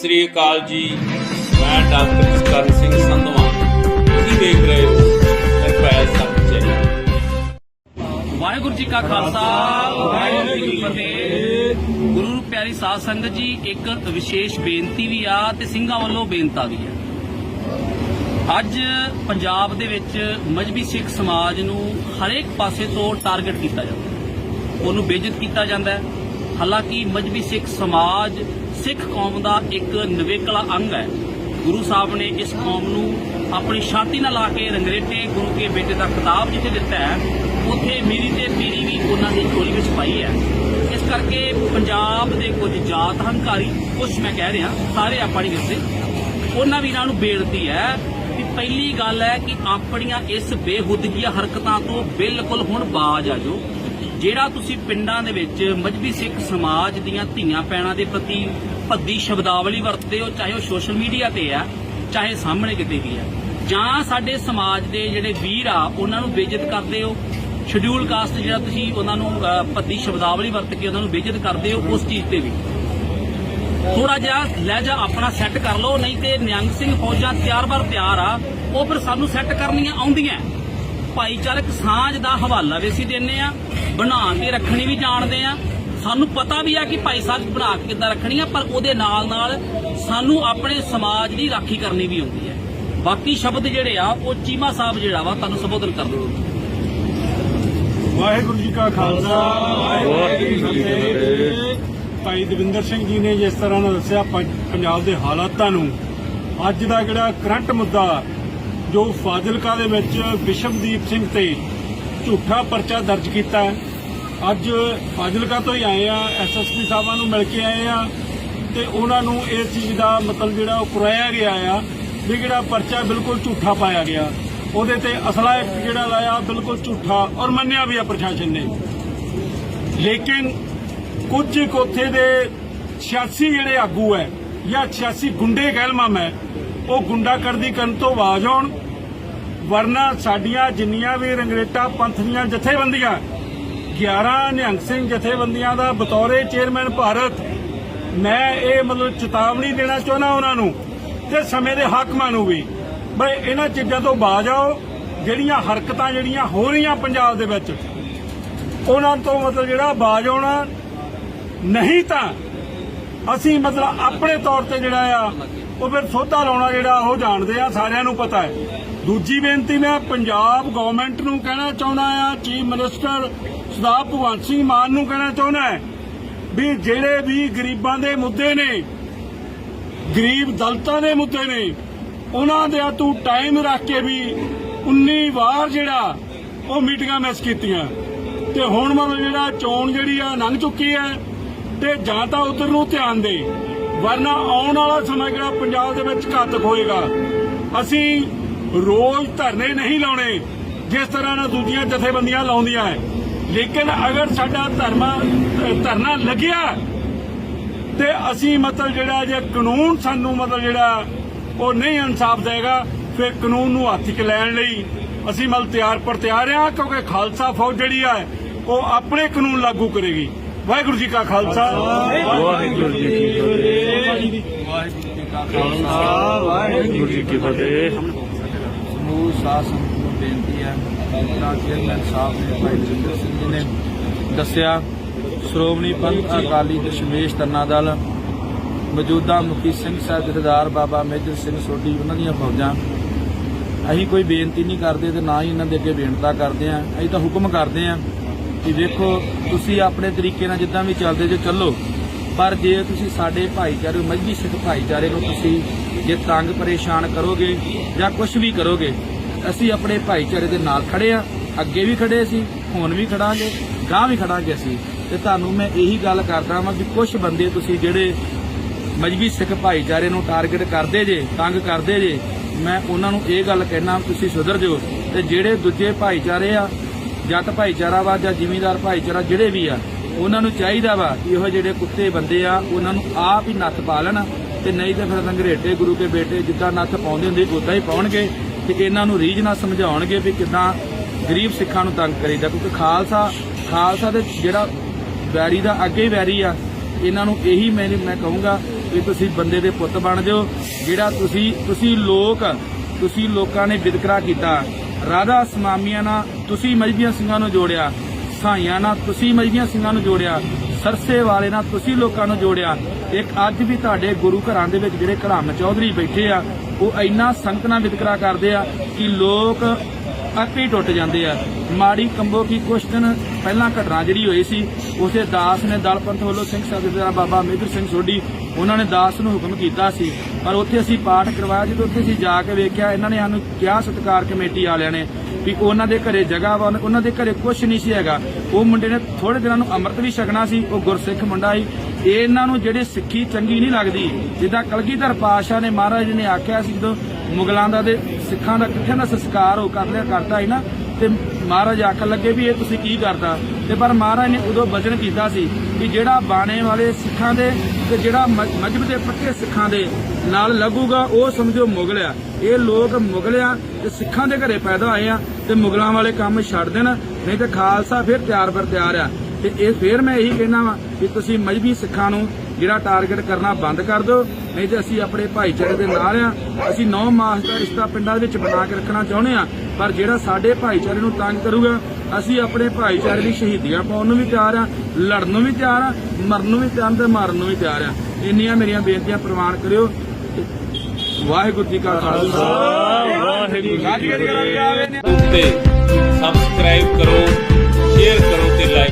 ਸ੍ਰੀ ਅਕਾਲ ਜੀ। ਮੈਂ ਡਾਕਟਰ ਜਸਕਰਨ ਸਿੰਘ ਸੰਧਵਾ। ਤੁਸੀਂ ਦੇਖ ਰਹੇ ਹੋ ਨਿਰਭੈ ਸੱਚੇ ਵਾਹਿਗੁਰੂ ਜੀ ਕਾ ਖਾਲਸਾ, ਵਾਹਿਗੁਰੂ ਜੀ ਕੀ ਫਤਿਹ। ਗੁਰੂ ਪਿਆਰੀ ਸਾਧ ਸੰਗਤ ਜੀ, ਇੱਕ ਵਿਸ਼ੇਸ਼ ਬੇਨਤੀ ਵੀ ਆ ਤੇ ਸਿੰਘਾਂ ਵੱਲੋਂ ਬੇਨਤਾ ਵੀ ਆ। ਅੱਜ ਪੰਜਾਬ ਦੇ ਵਿੱਚ ਮਜਬੀ ਸਿੱਖ ਸਮਾਜ ਨੂੰ ਹਰੇਕ ਪਾਸੇ ਤੋਂ ਟਾਰਗੇਟ ਕੀਤਾ ਜਾਂਦਾ ਹੈ। ਉਹਨੂੰ ਬੇਇੱਜ਼ਤ ਕੀਤਾ ਜਾਂਦਾ ਹੈ। ਹਾਲਾਂਕਿ ਮਜਬੀ ਸਿੱਖ ਸਮਾਜ ਸਿੱਖ ਕੌਮ ਦਾ ਇੱਕ ਨਿਵੇਕਲਾ ਅੰਗ ਹੈ। ਗੁਰੂ ਸਾਹਿਬ ਨੇ ਇਸ ਕੌਮ ਨੂੰ ਆਪਣੀ ਛਾਤੀ ਨਾਲ ਲਾ ਕੇ ਰੰਗਰੇਟੇ ਗੁਰੂ ਕੇ ਬੇਟੇ ਦਾ ਖਿਤਾਬ ਜਿੱਥੇ ਦਿੱਤਾ ਹੈ, ਉੱਥੇ ਮੀਰੀ ਤੇ ਪੀਰੀ ਵੀ ਉਹਨਾਂ ਦੀ ਝੋਲੀ ਵਿੱਚ ਪਾਈ ਹੈ। ਇਸ ਕਰਕੇ ਪੰਜਾਬ ਦੇ ਕੁਝ ਜਾਤ ਹੰਕਾਰੀ ਕੁਝ ਮੈਂ ਕਹਿ ਰਿਹਾ, ਸਾਰੇ ਆਪਾਂ ਨਹੀਂ ਦੱਸੇ ਉਹਨਾਂ ਵੀਰਾਂ ਨੂੰ ਬੇਨਤੀ ਹੈ ਕਿ ਪਹਿਲੀ ਗੱਲ ਹੈ ਕਿ ਆਪਣੀਆਂ ਇਸ ਬੇਹੁਦਗੀਆਂ ਹਰਕਤਾਂ ਤੋਂ ਬਿਲਕੁਲ ਹੁਣ ਬਾਜ਼ ਆ ਜਾਓ। ਜਿਹੜਾ ਤੁਸੀਂ ਪਿੰਡਾਂ ਦੇ ਵਿੱਚ ਮਜਬੀ ਸਿੱਖ ਸਮਾਜ ਦੀਆਂ ਧੀਆਂ ਪੈਣਾ ਦੇ ਪ੍ਰਤੀ ਭੱਦੀ ਸ਼ਬਦਾਵਲੀ ਵਰਤਦੇ ਹੋ, ਚਾਹੇ ਉਹ ਸੋਸ਼ਲ ਮੀਡੀਆ ਤੇ ਆ ਚਾਹੇ ਸਾਹਮਣੇ ਕਿਤੇ ਵੀ ਆ ਜਾਂ ਸਾਡੇ ਸਮਾਜ ਦੇ ਜਿਹੜੇ ਵੀਰ ਆ, ਉਹਨਾਂ ਨੂੰ ਬੇਇੱਜ਼ਤ ਕਰਦੇ ਹੋ ਸ਼ਡਿਊਲ ਕਾਸਟ ਜਿਹੜਾ ਤੁਸੀਂ ਉਹਨਾਂ ਨੂੰ ਭੱਦੀ ਸ਼ਬਦਾਵਲੀ ਵਰਤ ਕੇ ਉਹਨਾਂ ਨੂੰ ਬੇਇੱਜ਼ਤ ਕਰਦੇ ਹੋ, ਉਸ ਚੀਜ਼ ਤੇ ਵੀ। ਥੋੜਾ ਜਿਹਾ ਲਹਿਜਾ ਆਪਣਾ ਸੈੱਟ ਕਰ ਲਓ, ਨਹੀਂ ਤੇ ਨਿਹੰਗ ਸਿੰਘ ਫੌਜਾਂ ਤਿਆਰ ਬਰ ਤਿਆਰ ਆ, ਉਹ ਫਿਰ ਸਾਨੂੰ ਸੈੱਟ ਕਰਨੀਆਂ ਆਉਂਦੀਆਂ। ਭਾਈਚਾਰਕ ਸਾਂਝ ਦਾ ਹਵਾਲਾ ਵੀ ਅਸੀਂ ਦਿੰਨੇ ਆ ਬਣਾ ਕੇ ਰੱਖਣੀ ਵੀ ਜਾਣਦੇ ਆ। ਸਾਨੂੰ ਪਤਾ ਵੀ ਆ ਕਿ ਭਾਈ ਸਾਹਿਬ ਬਣਾ ਕੇ ਕਿੱਦਾਂ ਰੱਖਣੀ ਆ ਪਰ ਉਹਦੇ ਨਾਲ ਨਾਲ ਸਾਨੂੰ ਆਪਣੇ ਸਮਾਜ ਦੀ ਰਾਖੀ ਕਰਨੀ ਵੀ ਆਉਂਦੀ ਹੈ। ਬਾਕੀ ਸ਼ਬਦ ਜਿਹੜੇ ਆ ਉਹ ਚੀਮਾ ਸਾਹਿਬ ਜਿਹੜਾ ਵਾ ਤੁਹਾਨੂੰ ਸੰਬੋਧਨ ਕਰ ਦਿਓ। ਵਾਹਿਗੁਰੂ ਜੀ ਕਾ ਖਾਲਸਾ ਵਾਹਿਗੁਰੂ ਜੀ ਕੀ ਫਤਿਹ। ਭਾਈ ਦਵਿੰਦਰ ਸਿੰਘ ਜੀ ਨੇ ਜਿਸ ਤਰ੍ਹਾਂ ਨਾਲ ਦੱਸਿਆ ਪੰਜਾਬ ਦੇ ਹਾਲਾਤਾਂ ਨੂੰ। ਅੱਜ ਦਾ ਜਿਹੜਾ ਕਰੰਟ ਮੁੱਦਾ ਜੋ ਫਾਜ਼ਿਲਕਾ ਦੇ ਵਿੱਚ ਵਿਸ਼ਵਦੀਪ ਸਿੰਘ ਤੇ ਝੂਠਾ ਪਰਚਾ ਦਰਜ ਕੀਤਾ ਹੈ। ਅੱਜ ਫਾਜ਼ਿਲਕਾ ਤੋਂ ਹੀ ਆਏ ਆ ਐਸਐਸਪੀ ਸਾਹਿਬਾਂ ਨੂੰ ਮਿਲ ਕੇ ਆਏ ਆ ਤੇ ਉਹਨਾਂ ਨੂੰ ਇਸ ਚੀਜ਼ ਦਾ ਮਤਲਬ ਜਿਹੜਾ ਉਹ ਕਰਾਇਆ ਗਿਆ ਆ ਵੀ ਜਿਹੜਾ ਪਰਚਾ ਬਿਲਕੁਲ ਝੂਠਾ ਪਾਇਆ ਗਿਆ। ਉਹਦੇ ਤੇ ਅਸਲਾ ਐਕਟ ਜਿਹੜਾ ਲਾਇਆ ਬਿਲਕੁਲ ਝੂਠਾ ਔਰ ਮੰਨਿਆ ਵੀ ਆ ਪ੍ਰਸ਼ਾਸਨ ਨੇ। ਲੇਕਿਨ ਕੁਝ ਕੋਥੇ ਦੇ 86 ਜਿਹੜੇ ਆਗੂ ਹੈ ਜਾਂ 86 ਗੁੰਡੇ ਕਹਿਲਮਾ ਹੈ, ਉਹ ਗੁੰਡਾਗਰਦੀ ਕਰਨ ਤੋਂ ਬਾਜ਼ ਆਉਣ ਵਰਨਾ ਸਾਡੀਆਂ ਜਿੰਨੀਆਂ ਵੀ ਰੰਗਰੇਟਾ ਪੰਥ ਦੀਆਂ ਜਥੇਬੰਦੀਆਂ 11 ਨਿਹੰਗ ਸਿੰਘ ਜਥੇਬੰਦੀਆਂ ਦਾ ਬਤੌਰੇ ਚੇਅਰਮੈਨ ਭਾਰਤ, ਮੈਂ ਇਹ ਮਤਲਬ ਚੇਤਾਵਨੀ ਦੇਣਾ ਚਾਹੁੰਦਾ ਉਹਨਾਂ ਨੂੰ ਤੇ ਸਮੇਂ ਦੇ ਹਾਕਮਾਂ ਨੂੰ ਵੀ। ਬਈ ਇਹਨਾਂ ਚੀਜ਼ਾਂ ਤੋਂ ਬਾਜ਼ ਆਓ, ਜਿਹੜੀਆਂ ਹਰਕਤਾਂ ਜਿਹੜੀਆਂ ਹੋ ਰਹੀਆਂ ਪੰਜਾਬ ਦੇ ਵਿੱਚ, ਉਹਨਾਂ ਤੋਂ ਮਤਲਬ ਜਿਹੜਾ ਬਾਜ਼ ਆਉਣਾ, ਨਹੀਂ ਤਾਂ ਅਸੀਂ ਮਤਲਬ ਆਪਣੇ ਤੌਰ ਤੇ ਜਿਹੜਾ ਆ ਉਹ ਫਿਰ ਸੋਧਾ ਲਾਉਣਾ ਜਿਹੜਾ ਉਹ ਜਾਣਦੇ ਆ, ਸਾਰਿਆਂ ਨੂੰ ਪਤਾ ਹੈ। ਦੂਜੀ ਬੇਨਤੀ ਮੈਂ ਪੰਜਾਬ ਗਵਰਨਮੈਂਟ ਨੂੰ ਕਹਿਣਾ ਚਾਹੁੰਦਾ ਆ ਚੀਫ ਮਿਨਿਸਟਰ ਸਰਦਾਰ ਭਗਵੰਤ ਸਿੰਘ ਮਾਨ ਨੂੰ ਕਹਿਣਾ ਚਾਹੁੰਦਾ ਹੈ ਵੀ ਜਿਹੜੇ ਵੀ ਗਰੀਬਾਂ ਦੇ ਮੁੱਦੇ ਨੇ, ਗਰੀਬ ਦਲਤਾਂ ਦੇ ਮੁੱਦੇ ਨੇ, ਉਹਨਾਂ ਦੇ ਤੂੰ ਟਾਈਮ ਰੱਖ ਕੇ ਵੀ 19 ਵਾਰ ਜਿਹੜਾ ਉਹ ਮੀਟਿੰਗਾਂ ਮਿਸ ਕੀਤੀਆਂ। ਤੇ ਹੁਣ ਮਤਲਬ ਜਿਹੜਾ ਚੋਣ ਜਿਹੜੀ ਆ ਲੰਘ ਚੁੱਕੀ ਹੈ, ਤੇ ਜਾਂ ਤਾਂ ਉਧਰ ਨੂੰ ਧਿਆਨ ਦੇ। ਵਰਨਾ ਆਉਣ ਵਾਲਾ ਸਮਾਂ ਜਿਹੜਾ ਪੰਜਾਬ ਦੇ ਵਿੱਚ ਘਾਤਕ ਹੋਏਗਾ। ਅਸੀਂ ਰੋਜ਼ ਧਰਨੇ ਨਹੀਂ ਲਾਉਣੇ, ਜਿਸ ਤਰ੍ਹਾਂ ਨਾਲ ਦੂਜੀਆਂ ਜਥੇਬੰਦੀਆਂ ਲਾਉਂਦੀਆਂ ਹੈ। ਲੇਕਿਨ ਅਗਰ ਸਾਡਾ ਧਰਮਾ ਧਰਨਾ ਲੱਗਿਆ, ਤੇ ਅਸੀਂ ਮਤਲਬ ਜਿਹੜਾ ਜੇ ਕਾਨੂੰਨ ਸਾਨੂੰ ਮਤਲਬ ਜਿਹੜਾ ਉਹ ਨਹੀਂ ਇਨਸਾਫ ਦੇਗਾ, ਫਿਰ ਕਾਨੂੰਨ ਨੂੰ ਹੱਥ 'ਚ ਲੈਣ ਲਈ ਅਸੀਂ ਮਤਲਬ ਤਿਆਰ ਪਰ ਤਿਆਰ ਹਾਂ, ਕਿਉਂਕਿ ਖਾਲਸਾ ਫੌਜ ਜਿਹੜੀ ਆ ਉਹ ਆਪਣੇ ਕਾਨੂੰਨ ਲਾਗੂ ਕਰੇਗੀ। ਵਾਹਿਗੁਰੂ ਜੀ ਕਾ ਖਾਲਸਾ। ਵਾਹਿਗੁਰੂ ਜੀ ਕੀ ਵਾਹਿਗੁਰੂ ਜੀ ਕੀ ਫਤਿਹ। ਸਮੂਹ ਸੰਗਤ ਨੂੰ ਬੇਨਤੀ ਹੈ ਆਪਣਾ ਚੇਅਰਮੈਨ ਸਾਹਿਬ ਨੇ ਭਾਈ ਜਿੰਦਰ ਸਿੰਘ ਜੀ ਨੇ ਦੱਸਿਆ ਸ਼੍ਰੋਮਣੀ ਪੰਥ ਅਕਾਲੀ ਦਸ਼ਮੇਸ਼ ਤਰਨਾ ਦਲ ਮੌਜੂਦਾ ਮੁਖੀ ਸਿੰਘ ਸਾਹਿਬ ਜਥੇਦਾਰ ਬਾਬਾ ਮੇਜਰ ਸਿੰਘ ਸੋਢੀ ਉਹਨਾਂ ਦੀਆਂ ਫੌਜਾਂ। ਅਸੀਂ ਕੋਈ ਬੇਨਤੀ ਨਹੀਂ ਕਰਦੇ ਤੇ ਨਾ ਹੀ ਇਹਨਾਂ ਦੇ ਅੱਗੇ ਬੇਨਤਾ ਕਰਦੇ ਆਂ ਅਸੀਂ ਤਾਂ ਹੁਕਮ ਕਰਦੇ ਆਂ ਕਿ ਵੇਖੋ, ਤੁਸੀਂ ਆਪਣੇ ਤਰੀਕੇ ਨਾਲ ਜਿੱਦਾਂ ਵੀ ਚੱਲਦੇ ਜੇ ਚੱਲੋ, ਪਰ ਜੇ ਤੁਸੀਂ ਸਾਡੇ ਭਾਈਚਾਰੇ ਮਜਬੀ ਸਿੱਖ ਭਾਈਚਾਰੇ ਨੂੰ ਤੁਸੀਂ ਜੇ ਤੰਗ ਪਰੇਸ਼ਾਨ ਕਰੋਗੇ ਜਾਂ ਕੁਝ ਵੀ ਕਰੋਗੇ, ਅਸੀਂ ਆਪਣੇ ਭਾਈਚਾਰੇ ਦੇ ਨਾਲ ਖੜੇ ਆ, ਅੱਗੇ ਵੀ ਖੜੇ ਸੀ, ਹੁਣ ਵੀ ਖੜਾਂਗੇ ਗਾਂ ਵੀ ਖੜਾਂਗੇ ਅਸੀਂ। ਤੇ ਤੁਹਾਨੂੰ ਮੈਂ ਇਹੀ ਗੱਲ ਕਰਦਾ ਵਾਂ ਕਿ ਕੁਝ ਬੰਦੇ ਤੁਸੀਂ ਜਿਹੜੇ ਮਜਬੀ ਸਿੱਖ ਭਾਈਚਾਰੇ ਨੂੰ ਟਾਰਗੇਟ ਕਰਦੇ ਜੇ, ਤੰਗ ਕਰਦੇ ਜੇ, ਮੈਂ ਉਹਨਾਂ ਨੂੰ ਇਹ ਗੱਲ ਕਹਿਣਾ, ਤੁਸੀਂ ਸੁਧਰ ਜਾਓ। ਤੇ ਜਿਹੜੇ ਦੂਜੇ ਭਾਈਚਾਰੇ ਆ ਜੱਟ ਭਾਈਚਾਰਾ ਵਾ ਜਾਂ ਜ਼ਿਮੀਂਦਾਰ ਭਾਈਚਾਰਾ ਜਿਹੜੇ ਵੀ ਆ, ਉਹਨਾਂ ਨੂੰ ਚਾਹੀਦਾ ਵਾ ਕਿ ਇਹੋ ਜਿਹੜੇ ਕੁੱਤੇ ਬੰਦੇ ਆ, ਉਹਨਾਂ ਨੂੰ ਆਪ ਹੀ ਨੱਥ ਪਾ ਲੈਣ ਤੇ ਨਹੀਂ ਤੇ ਫਿਰ ਰੰਗਰੇਟੇ ਗੁਰੂ ਕੇ ਬੇਟੇ ਜਿੱਦਾਂ ਨੱਥ ਪਾਉਂਦੇ ਹੁੰਦੇ ਉਦਾਂ ਹੀ ਪਾਉਣਗੇ ਤੇ ਇਹਨਾਂ ਨੂੰ ਰੀਝ ਨਾਲ ਸਮਝਾਉਣਗੇ ਵੀ ਕਿਦਾਂ ਗਰੀਬ ਸਿੱਖਾਂ ਨੂੰ ਤੰਗ ਕਰੀਦਾ। ਕਿਉਂਕਿ ਖਾਲਸਾ ਖਾਲਸਾ ਦੇ ਜਿਹੜਾ ਵੈਰੀ ਦਾ ਅੱਗੇ ਹੀ ਵੈਰੀ ਆ, ਇਹਨਾਂ ਨੂੰ ਇਹੀ ਮੈਂ ਮੈਂ ਕਹੂੰਗਾ ਵੀ ਤੁਸੀਂ ਬੰਦੇ ਦੇ ਪੁੱਤ ਬਣ ਜਾਓ, ਜਿਹੜਾ ਤੁਸੀਂ ਤੁਸੀਂ ਲੋਕ ਤੁਸੀਂ ਲੋਕਾਂ ਨੇ ਵਿਤਕਰਾ ਕੀਤਾ ਰਾਧਾ ਸਮਾਮੀਆਂ ਨਾਲ ਤੁਸੀਂ ਮਜਬੀਆਂ ਸਿੰਘਾਂ ਨੂੰ ਜੋੜਿਆ, ਸਾਈਆਂ ਨਾਲ ਤੁਸੀਂ ਮਜਬੀਆਂ ਸਿੰਘਾਂ ਨੂੰ ਜੋੜਿਆ, ਸਰਸੇ ਵਾਲੇ ਨਾਲ ਤੁਸੀਂ ਲੋਕਾਂ ਨੂੰ ਜੋੜਿਆ। ਇੱਕ ਅੱਜ ਵੀ ਤੁਹਾਡੇ ਗੁਰੂ ਘਰਾਂ ਦੇ ਵਿੱਚ ਜਿਹੜੇ ਘਰਾਮ ਚੌਧਰੀ ਬੈਠੇ ਆ, ਉਹ ਇੰਨਾ ਸੰਗਤ ਨਾਲ ਵਿਤਕਰਾ ਕਰਦੇ ਆ ਕਿ ਲੋਕ ਆਪੇ ਹੀ ਟੁੱਟ ਜਾਂਦੇ ਆ। ਮਾੜੀ ਕੰਬੋ ਕੀ ਕੁਛ ਦਿਨ ਪਹਿਲਾਂ ਘਟਨਾ ਜਿਹੜੀ ਹੋਈ ਸੀ, ਉਸੇ ਦਾਸ ਨੇ ਦਲ ਵੱਲੋਂ ਸਿੰਘ ਸਾਹਿਬਜ਼ਾਦਾ ਬਾਬਾ ਮੇਜਰ ਸਿੰਘ ਸੋਢੀ, ਉਹਨਾਂ ਨੇ ਦਾਸ ਨੂੰ ਹੁਕਮ ਕੀਤਾ ਸੀ। ਪਰ ਉੱਥੇ ਅਸੀਂ ਪਾਠ ਕਰਵਾਇਆ, ਜਦੋਂ ਉੱਥੇ ਅਸੀਂ ਜਾ ਕੇ ਵੇਖਿਆ, ਇਹਨਾਂ ਨੇ ਸਾਨੂੰ ਕਿਹਾ, ਸਤਕਾਰ ਕਮੇਟੀ ਵਾਲਿਆਂ ਨੇ, ਵੀ ਉਹਨਾਂ ਦੇ ਘਰੇ ਜਗ੍ਹਾ ਵਾ, ਉਹਨਾਂ ਦੇ ਘਰੇ ਕੁਝ ਨਹੀਂ ਸੀ ਹੈਗਾ। ਉਹ ਮੁੰਡੇ ਨੇ ਥੋੜੇ ਦਿਨਾਂ ਨੂੰ ਅੰਮ੍ਰਿਤ ਵੀ ਛਕਣਾ ਸੀ, ਉਹ ਗੁਰਸਿੱਖ ਮੁੰਡਾ ਸੀ। ਇਹਨਾਂ ਨੂੰ ਜਿਹੜੇ ਸਿੱਖੀ ਚੰਗੀ ਨਹੀਂ ਲੱਗਦੀ, ਜਿੱਦਾਂ ਕਲਗੀਧਰ ਪਾਤਸ਼ਾਹ ਨੇ ਮਹਾਰਾਜ ਜੀ ਨੇ ਆਖਿਆ ਸੀ ਜਦੋਂ ਮੁਗਲਾਂ ਦਾ ਦੇ ਸਿੱਖਾਂ ਦਾ ਇਕੱਠਿਆਂ ਦਾ ਸੰਸਕਾਰ ਉਹ ਕਰ ਲਿਆ, ਕਰਤਾ ਸੀ ਨਾ। ਤੇ ਮਹਾਰਾਜ ਆਖਣ ਲੱਗੇ ਵੀ ਇਹ ਤੁਸੀਂ ਕੀ ਕਰਦਾ ਤੇ ਪਰ ਮਹਾਰਾਜ ਨੇ ਉਦੋਂ ਵਚਨ ਕੀਤਾ ਸੀ ਕਿ ਜਿਹੜਾ ਬਾਣੇ ਵਾਲੇ ਸਿੱਖਾਂ ਦੇ ਤੇ ਜਿਹੜਾ ਮ- ਮਜ਼ਹਬ ਦੇ ਪੱਕੇ ਸਿੱਖਾਂ ਦੇ ਨਾਲ ਲੱਗੂਗਾ, ਉਹ ਸਮਝੋ ਮੁਗਲ ਆ। ਇਹ ਲੋਕ ਮੁਗਲ ਆ ਤੇ ਸਿੱਖਾਂ ਦੇ ਘਰੇ ਪੈਦਾ ਹੋਏ ਆ ਤੇ ਮੁਗਲਾਂ ਵਾਲੇ ਕੰਮ ਛੱਡ ਦੇਣ, ਨਹੀਂ ਤੇ ਖਾਲਸਾ ਫਿਰ ਤਿਆਰ ਬਰ ਤਿਆਰ ਆ। ਤੇ ਇਹ ਫਿਰ ਮੈਂ ਇਹੀ ਕਹਿਣਾ ਵਾ ਕਿ ਤੁਸੀਂ ਮਜਬੀ ਸਿੱਖਾਂ ਨੂੰ ਜਿਹੜਾ ਟਾਰਗੇਟ ਕਰਨਾ ਬੰਦ ਕਰ ਦਿਓ ਨਹੀਂ ਤੇ ਅਸੀਂ ਆਪਣੇ ਭਾਈਚਾਰੇ ਦੇ ਨਾਲ ਆ। ਅਸੀਂ 9 ਮਾਸ ਦਾ ਰਿਸ਼ਤਾ ਪਿੰਡਾਂ ਦੇ ਵਿੱਚ ਬਣਾ ਕੇ ਰੱਖਣਾ ਚਾਹੁੰਦੇ ਆ ਪਰ ਜਿਹੜਾ ਸਾਡੇ ਭਾਈਚਾਰੇ ਨੂੰ ਤੰਗ ਕਰੂਗਾ ਅਸੀਂ ਆਪਣੇ ਭਾਈਚਾਰੇ ਦੀ ਸ਼ਹੀਦੀਆਂ ਪਾਉਣ ਨੂੰ ਵੀ ਤਿਆਰ ਆ ਲੜਨ ਨੂੰ ਵੀ ਤਿਆਰ ਆ ਮਰਨ ਨੂੰ ਵੀ ਤਿਆਰ ਤੇ ਮਾਰਨ ਨੂੰ ਵੀ ਤਿਆਰ ਆ। ਇੰਨੀਆਂ ਮੇਰੀਆਂ ਬੇਨਤੀਆਂ ਪ੍ਰਵਾਨ ਕਰਿਓ। ਵਾਹਿਗੁਰੂ ਜੀ ਕਾ ਖਾਲਸਾ। ਵਾਹਿਗੁਰੂ ਜੀ ਕੀ ਫਤਿਹ। ਸਬਸਕ੍ਰਾਈਬ ਕਰੋ ਸ਼ੇਅਰ ਕਰੋ ਤੇ ਲਾਈਕ